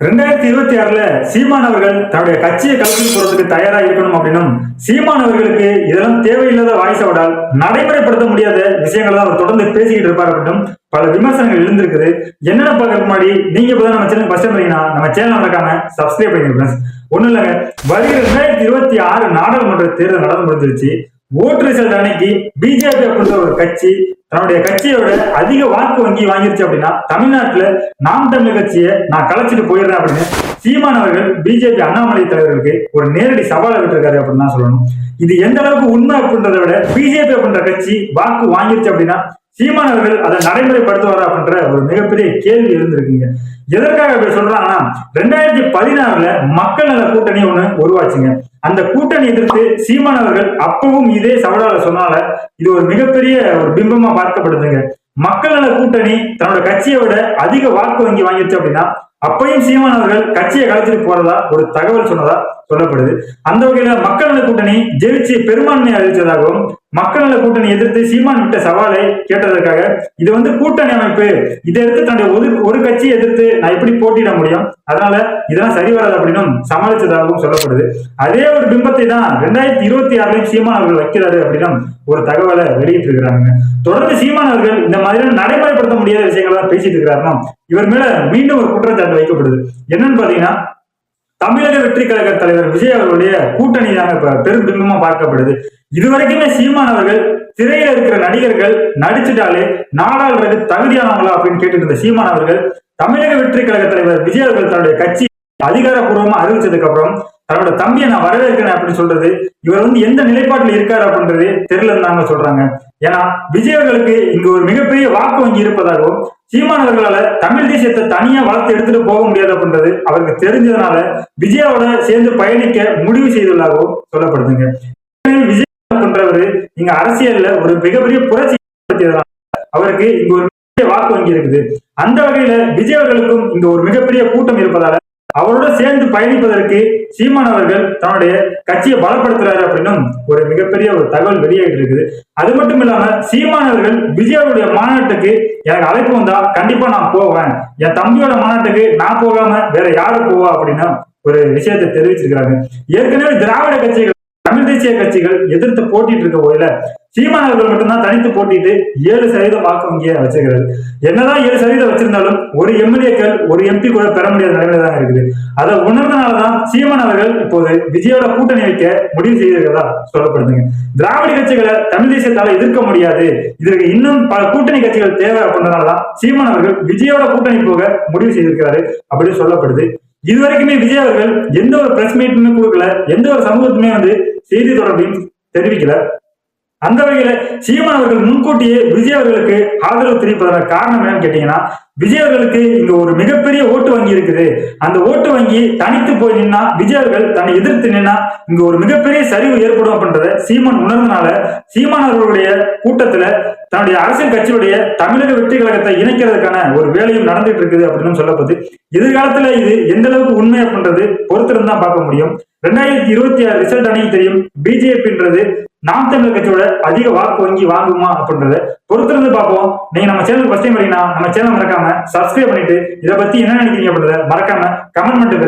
ரெண்டாயிரத்தி இருபத்தி ஆறுல சீமான் அவர்கள் தன்னுடைய கட்சியை கலந்து போறதுக்கு தயாரா இருக்கணும் அப்படின்னும் சீமான் அவர்களுக்கு இதெல்லாம் தேவையில்லாத வாய்ஸோடால் நடைமுறைப்படுத்த முடியாத விஷயங்கள் தான் அவர் தொடர்ந்து பேசிக்கிட்டு இருப்பார் அப்படின்னும் பல விமர்சனங்கள் எழுந்திருக்குது. என்னென்ன பார்க்கறதுக்கு முன்னாடி நீங்க இப்பதான் நம்ம சேனல் ஃபர்ஸ்ட் பண்ணீங்கன்னா நம்ம சேனல் நடக்காம சப்ஸ்கிரைப் பண்ணிருக்கேன் ஒண்ணும் இல்லைங்க. வருகிற ரெண்டாயிரத்தி இருபத்தி ஆறு நாடாளுமன்ற தேர்தல் நடந்து முடிஞ்சிருச்சு. ஓட்டு ரிசல்ட் அன்னைக்கு பிஜேபி அப்படின்ற ஒரு கட்சி தன்னுடைய கட்சியோட அதிக வாக்கு வங்கி வாங்கிருச்சு அப்படின்னா தமிழ்நாட்டுல நாம் தமிழ் கட்சியை நான் கலைச்சிட்டு போயிடுறேன் அப்படின்னு சீமான் அவர்கள் பிஜேபி அண்ணாமலை தலைவருக்கு ஒரு நேரடி சவாலை விட்டுருக்காரு அப்படின்னு தான் சொல்லணும். இது எந்த அளவுக்கு உண்மை அப்படின்றத விட பிஜேபி அப்படின்ற கட்சி வாக்கு வாங்கிருச்சு அப்படின்னா சீமானவர்கள் அதை நடைமுறைப்படுத்துவாரா அப்படின்ற ஒரு மிகப்பெரிய கேள்வி இருந்திருக்குங்க. எதற்காக இப்படி சொல்றாங்கன்னா ரெண்டாயிரத்தி பதினாறுல மக்கள் நல கூட்டணி ஒண்ணு உருவாச்சுங்க. அந்த கூட்டணி எதிர்த்து சீமானவர்கள் அப்பவும் இதே சவடால சொன்னால இது ஒரு மிகப்பெரிய ஒரு பிம்பமா பார்க்கப்படுதுங்க. மக்கள் நல கூட்டணி தன்னோட கட்சியை விட அதிக வாக்கு வங்கி வாங்கிடுச்சு அப்படின்னா அப்பையும் சீமானவர்கள் கட்சியை கலைச்சிட்டு போறதா ஒரு தகவல் சொன்னதா சொல்லப்படுது. அந்த வகையில மக்கள் நல கூட்டணி ஜெயிச்சு பெரும்பான்மையை அறிவித்ததாகவும் மக்கள் நல கூட்டணி எதிர்த்து சீமான் விட்ட சவாலை கேட்டதற்காக இது வந்து கூட்டணி அமைப்பு. இதை எடுத்து தன்னுடைய ஒரு ஒரு கட்சியை எதிர்த்து நான் எப்படி போட்டியிட முடியும்? அதனால இதெல்லாம் சரி வராது அப்படின்னும் சமாளிச்சதாகவும் சொல்லப்படுது. அதே ஒரு பிம்பத்தை தான் ரெண்டாயிரத்தி இருபத்தி ஆறுலையும் சீமான் அவர்கள் வைக்கிறாரு அப்படின்னும் ஒரு தகவலை வெளியிட்டு இருக்கிறாங்க தொடர்ந்து சீமான் அவர்கள் இந்த மாதிரியான நடைமுறைப்படுத்த முடியாத விஷயங்களை பேசிட்டு இருக்கிறாருன்னா இவர் மேல மீண்டும் ஒரு குற்றச்சாட்டு வைக்கப்படுது. என்னன்னு பாத்தீங்கன்னா தமிழக வெற்றி கழக தலைவர் விஜய் அவர்களுடைய கூட்டணி தாங்க இப்ப பெரும் பார்க்கப்படுது. இதுவரைக்குமே சீமானவர்கள் திரையில இருக்கிற நடிகர்கள் நடிச்சுட்டாலே நாடாளுறது தகுதியானவங்களா அப்படின்னு கேட்டுட்டு இருந்த சீமானவர்கள் தமிழக வெற்றி கழக தலைவர் விஜய் அவர்கள் தன்னுடைய கட்சி அதிகாரப்பூர்வமா அறிவிச்சதுக்கு அப்புறம் தன்னோட தம்பியை நான் வரவேற்கிறேன் அப்படின்னு சொல்றது இவர் வந்து எந்த நிலைப்பாட்டில் இருக்காரு அப்படின்றது தெரியலன்னு தாங்க சொல்றாங்க. ஏன்னா விஜய் அவர்களுக்கு இங்க ஒரு மிகப்பெரிய வாக்கு வங்கி இருப்பதாகவும் சீமானவர்களால தமிழ் தேசியத்தை தனியா வளர்த்து எடுத்துட்டு போக முடியாது அப்படின்றது அவருக்கு தெரிஞ்சதுனால விஜயாவோட சேர்ந்து பயணிக்க முடிவு செய்துள்ளதாகவும் சொல்லப்படுதுங்க. விஜய் அப்படின்றவர் இங்க அரசியல்ல ஒரு மிகப்பெரிய புரட்சி அவருக்கு இங்க ஒரு மிகப்பெரிய வாக்கு வங்கி இருக்குது. அந்த வகையில விஜய் அவர்களுக்கும் இங்க ஒரு மிகப்பெரிய கூட்டம் இருப்பதால அவரோட சேர்ந்து பயணிப்பதற்கு சீமான் அவர்கள் தன்னுடைய கட்சியை பலப்படுத்துறாரு அப்படின்னும் ஒரு மிகப்பெரிய ஒரு தகவல் வெளியாகிட்டு இருக்குது. அது மட்டும் இல்லாம சீமான் அவர்கள் விஜயாவுடைய மாநாட்டுக்கு எனக்கு அழைப்பு வந்தா கண்டிப்பா நான் போவேன். என் தம்பியோட மாநாட்டுக்கு நான் போகாம வேற யாரு போவா அப்படின்னு ஒரு விஷயத்தை தெரிவிச்சிருக்கிறாங்க. ஏற்கனவே திராவிட கட்சிகள் தமிழ் தேசிய கட்சிகள் எதிர்த்து போட்டிட்டு இருக்க போயில சீமானவர்கள் மட்டும்தான் தனித்து போட்டிட்டு ஏழு சதவீதம் வாக்கு வங்கியை வச்சிருக்கிறாரு என்னதான் ஏழு சதவீதம் வச்சிருந்தாலும் ஒரு எம்எல்ஏக்கள் ஒரு எம்பி கூட பெற முடியாத நிலைமையில தான் இருக்குது. அதை உணர்ந்தனாலதான் சீமான் அவர்கள் இப்போது விஜயோட கூட்டணி வைக்க முடிவு செய்திருக்கிறதா சொல்லப்படுதுங்க. திராவிட கட்சிகளை தமிழ் தேசியத்தால எதிர்க்க முடியாது. இதற்கு இன்னும் பல கூட்டணி கட்சிகள் தேவை அப்படின்றதுனாலதான் சீமான் அவர்கள் விஜயோட கூட்டணி போக முடிவு செய்திருக்கிறாரு அப்படின்னு சொல்லப்படுது. இதுவரைக்குமே விஜய் அவர்கள் எந்த ஒரு பிரஸ் மீட்டுமே கொடுக்கல எந்த ஒரு சமூகத்துமே வந்து செய்தி தொடர்பையும் தெரிவிக்கல. அந்த வகையில சீமான் அவர்கள் முன்கூட்டியே விஜய் அவர்களுக்கு ஆதரவு தெரிவிப்பதற்கு காரணம் என்னன்னு கேட்டீங்கன்னா விஜய் அவர்களுக்கு இங்க ஒரு மிகப்பெரிய ஓட்டு வங்கி இருக்குது. அந்த ஓட்டு வங்கி தனித்து போய் நின்னா விஜய் அவர்கள் தன்னை எதிர்த்து நின்னா இங்க ஒரு மிகப்பெரிய சரிவு ஏற்படும் அப்படின்றத சீமான் உணர்ந்தனால சீமான் அவர்களுடைய கூட்டத்துல தன்னுடைய அரசியல் கட்சியுடைய தமிழக வெற்றி கழகத்தை இணைக்கிறதுக்கான ஒரு வேலையும் நடந்துட்டு இருக்குது அப்படின்னு சொல்லப்படுது எதிர்காலத்துல இது எந்த அளவுக்கு உண்மை அப்படின்றது பொறுத்திருந்து தான் பார்க்க முடியும். ரெண்டாயிரத்தி இருபத்தி ஆறு ரிசல்ட் அன்னைக்கு தெரியும். பிஜேபின்றது நாம் தமிழர் கட்சியோட அதிக வாக்கு வங்கி வாங்குமா அப்படின்றத பொறுத்திருந்து பார்ப்போம். நீங்க நம்ம சேனல் ஃபர்ஸ்ட் டைம் வரீங்கன்னா நம்ம சேனல் மறக்காம சப்ஸ்கிரைப் பண்ணிட்டு இதை பத்தி என்ன நினைக்கிறீங்க அப்படின்றத மறக்காம கமெண்ட் பண்ணிட்டு